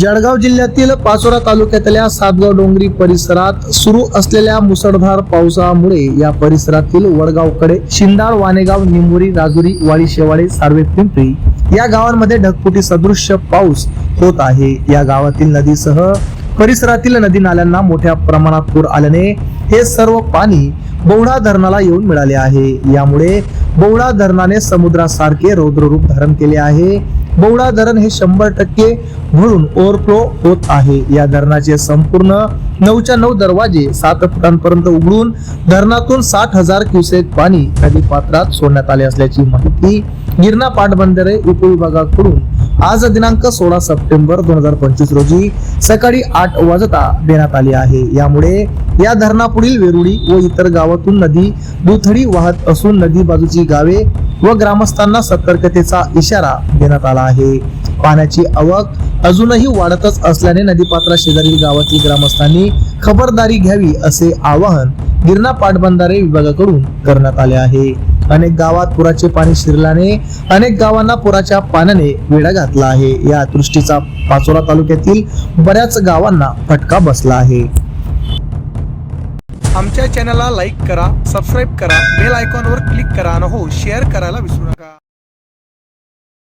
जळगाव जिल्ह्यातील पाचोरा तालुक्यातल्या सातगाव डोंगरी परिसरात सुरू असलेल्या मुसळधार पावसामुळे या परिसरातील वडगावकडे शिंदाळ वानेगाव निंबोरी राजुरी वाडी शेवाळे सार्वे पिंपरी या गावांमध्ये ढगफुटी सदृश्य पाऊस होत आहे. या गावातील नदीसह परिसरातील नदी नाल्यांना मोठ्या प्रमाणात पूर आल्याने हे सर्व पाणी बौडा धरणाला येऊन मिळाले आहे. यामुळे बौडा धरणाने समुद्रासारखे रौद्ररूप धारण केले आहे. बौडा धरण हे शंभर टक्के भरून ओव्हरफ्लो होत आहे. या धरणाचे संपूर्ण नऊच्या नऊ दरवाजे सात फुटांपर्यंत उघडून धरणातून साठ हजार क्युसेक पाणी नदी पात्रात सोडण्यात आले असल्याची माहिती गिरणा पाटबंधारे उपविभागाकडून आज दिनांक सोळा सप्टेंबर दोन हजार पंचवीस रोजी सकाळी आठ वाजता देण्यात आली आहे. यामुळे या धरणापुढील वेरुळी व इतर गावातून नदी दुथडी वाहत असून नदी बाजूची गावे व ग्रामस्थांना सतर्कतेचा इशारा देण्यात आला आहे. पाण्याची आवक अजूनही वाढतच असल्याने नदीपात्रा शेजारील गावातील ग्रामस्थांनी खबरदारी घ्यावी असे आवाहन गिरणा पाटबंधारे विभागाकडून करण्यात आले आहे. अनेक गावात पुराचे पाणी शिरल्याने अनेक गावांना पुराच्या पाण्याने वेढा घातला आहे. या दृष्टीचा पाचोरा तालुक्यातील बऱ्याच गावांना फटका बसला आहे. आमच्या चॅनलला लाईक करा सबस्क्राईब करा बेल आयकॉनवर क्लिक करा आणि हो शेअर करायला विसरू नका.